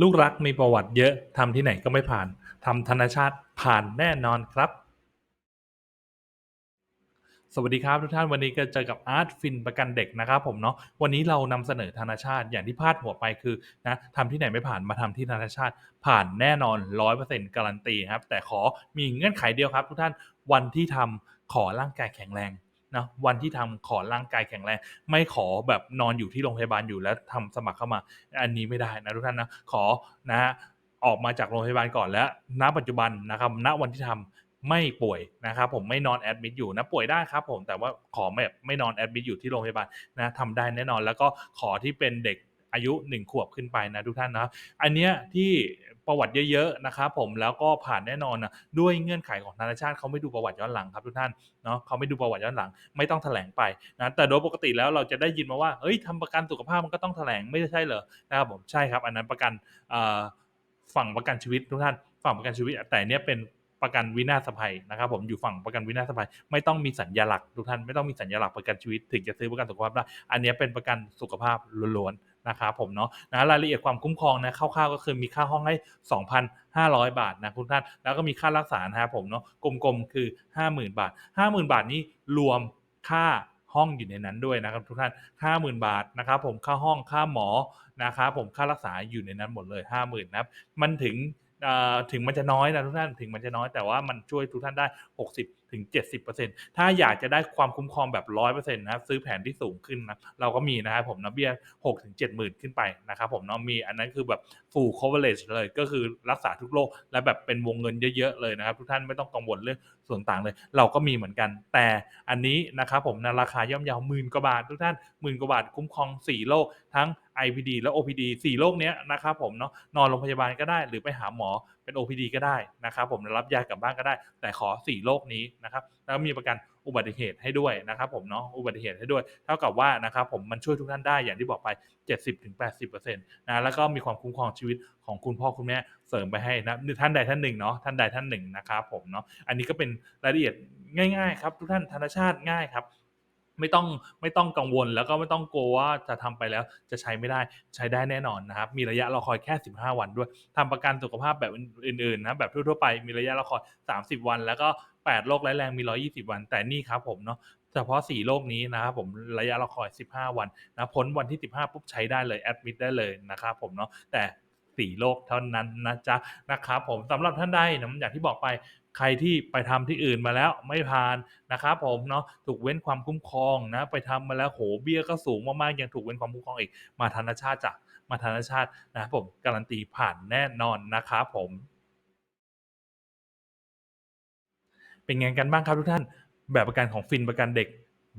ลูกรักมีประวัติเยอะทำที่ไหนก็ไม่ผ่านทำธนชาตผ่านแน่นอนครับ สวัสดีครับทุกท่านวันนี้ก็เจอกับอาร์ตฟินประกันเด็กนะครับผมเนาะวันนี้เรานำเสนอธนชาติอย่างที่พาดหัวไปคือนะทำที่ไหนไม่ผ่านมาทำที่ธนชาติผ่านแน่นอน100%การันตีครับแต่ขอมีเงื่อนไขเดียวครับ ทุกท่านวันที่ทำขอร่างกายแข็งแรง นะวันที่ทำขอร่างกายแข็งแรง ไม่ขอแบบนอนอยู่ที่โรงพยาบาลอยู่แล้วทำสมัครเข้ามา อันนี้ไม่ได้นะทุกท่านนะขอนะฮะออกมาจากโรงพยาบาลก่อนแล้ว ณ ปัจจุบันนะครับ ณ วันที่ทำไม่ป่วยนะครับผมไม่นอนแอดมิดอยู่นะป่วยได้ครับผมแต่ว่าขอแบบไม่นอนแอดมิดอยู่ที่โรงพยาบาลนะทำได้แน่นอนแล้วก็ขอที่เป็นเด็กอายุ 1 ขวบขึ้นไปนะทุกท่านนะอันเนี้ยที่ ประวัติเยอะๆนะครับผมแล้วก็ผ่านแน่นอนนะด้วยเงื่อนไขของธนาชาติเขาไม่ดูประวัติย้อนหลังครับทุกท่านเนาะเขาไม่ดูประวัติย้อนหลัง ไม่ต้องแถลงไปนะแต่โดยปกติแล้วเราจะได้ยินมาว่าเฮ้ยทำประกันสุขภาพมันก็ต้องแถลงไม่ใช่เหรอนะครับผมใช่ครับ อันนั้นประกันฝั่งประกันชีวิตทุกท่านฝั่งประกันชีวิต แต่เนี้ยเป็นประกันวินาศภัยนะครับผมอยู่ฝั่งประกันวินาศภัย ไม่ต้องมีสัญญาหลักทุกท่านไม่ต้องมีสัญญาหลักประกันชีวิตถึงจะซื้อประกันสุขภาพได้อันนี้เป็นประกันสุขภาพล้วนๆ นะครับผมเนาะนะรายละเอียดความคุ้มครองนะคร่าวๆก็คือมีค่าห้องให้ 2,500 บาทนะทุกท่านแล้วก็มีค่ารักษานะครับผมเนาะกลมๆคือ 50,000 บาท 50,000 บาทนี้รวมค่าห้องอยู่ในนั้นด้วยนะครับทุกท่าน 50,000 บาทนะครับผมค่าห้องค่าหมอนะครับผมค่ารักษาอยู่ในนั้นหมดเลย 50,000นะครับมันถึง ถึงมันจะน้อยนะทุกท่านถึงมันจะน้อยแต่ว่ามันช่วยทุกท่านได้ 60ถึง70%ถ้าอยากจะได้ความคุ้มครองแบบ 100%นะครับซื้อแผนที่สูงขึ้นนะเราก็มีนะครับผมนะเบี้ย6ถึง70,000ขึ้นไปนะครับผมเนาะมีอันนั้นคือแบบ full coverage เลยก็คือรักษาทุกโรคและแบบเป็นวงเงินเยอะๆเลยนะครับ ทุกท่านไม่ต้องกังวลเรื่องส่วนต่างเลย เราก็มีเหมือนกัน แต่อันนี้นะครับผมนะราคาย่อมเยาวหมื่นกว่าบาททุกท่านหมื่นกว่าบาทคุ้มครอง 4 โรคทั้ง IPD และ OPD 4โรคเนี้ยนะครับผมเนาะนอนโรงพยาบาลก็ได้ หรือไปหาหมอเป็น OPD ก็ได้นะครับผมรับยากลับบ้านก็ได้ แต่ขอ 4โรคนี้นะครับแล้วมีประกันอุบัติเหตุให้ด้วยนะครับผมเนาะอุบัติเหตุให้ด้วย เท่ากับว่านะครับผมมันช่วยทุกท่านได้อย่างที่บอกไป 70-80%นะแล้วก็มีความคุ้มครองชีวิตของคุณพ่อคุณแม่เสริมไปให้นะท่านใดท่านหนึ่งเนาะท่านใดท่านหนึ่งนะครับผมเนาะอันนี้ก็เป็นรายละเอียดง่ายๆครับทุกท่านธนชาติง่ายครับ ไม่ต้องไม่ต้องกังวลแล้วก็ไม่ต้องกลัวว่าจะทำไปแล้วจะใช้ไม่ได้ใช้ได้แน่นอนนะครับ มีระยะรอคอยแค่ 15 วันด้วยทำประกันสุขภาพแบบอื่นๆนะแบบทั่วๆไปมีระยะรอคอย 30 วัน แล้วก็ 8 โรคร้ายแรงมี 120 วัน แต่นี่ครับผมเนาะเฉพาะ 4 โรคนี้นะครับผมระยะรอคอย 15 วันนะพ้นวันที่ 15 ปุ๊บใช้ได้เลยแอดมิดได้เลยนะครับผมเนาะแต่ 4โรคเท่านั้นนะจ๊ะนะครับผมสำหรับท่านใดนะอย่างที่บอกไปใครที่ไปทำที่อื่นมาแล้วไม่ผ่านนะครับผมเนาะถูกเว้นความคุ้มครองนะไปทำมาแล้วโหเบี้ยก็สูงมากๆยังถูกเว้นความคุ้มครองอีกมาธนชาติจ้ะมาธนชาตินะครับผมการันตีผ่านแน่นอนนะครับผม เป็นไงกันบ้างครับทุกท่านแบบประกันของฟินประกันเด็ก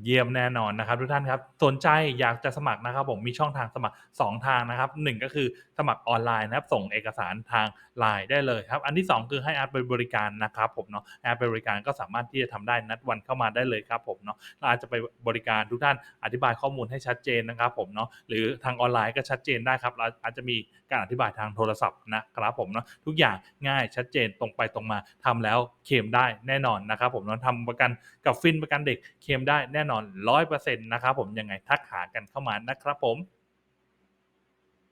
เยี่ยมแน่นอนนะครับทุกท่านครับสนใจอยากจะสมัครนะครับ ผมมีช่องทางสมัคร 2 ทางนะครับ 1 ก็คือสมัครออนไลน์นะครับส่งเอกสารทางไลน์ได้เลยครับ อันที่ 2 คือให้อาร์ตไปบริการนะครับผมเนาะอาร์ตไปบริการก็สามารถที่จะทำได้นัดวันเข้ามาได้เลยครับผมเนาะเราอาจจะไปบริการทุกท่านอธิบายข้อมูลให้ชัดเจนนะครับผมเนาะหรือทางออนไลน์ก็ชัดเจนได้ครับเราอาจจะมีการอธิบายทางโทรศัพท์นะครับผมเนาะทุกอย่างง่ายชัดเจนตรงไปตรงมาทำแล้วเคลมได้แน่นอนนะครับผมเนาะทำประกันกับฟินประกันเด็กเคลมได้แน่นอนร้อยเปอร์เซ็นต์นะครับผมยังไงทักหากันเข้ามานะครับผม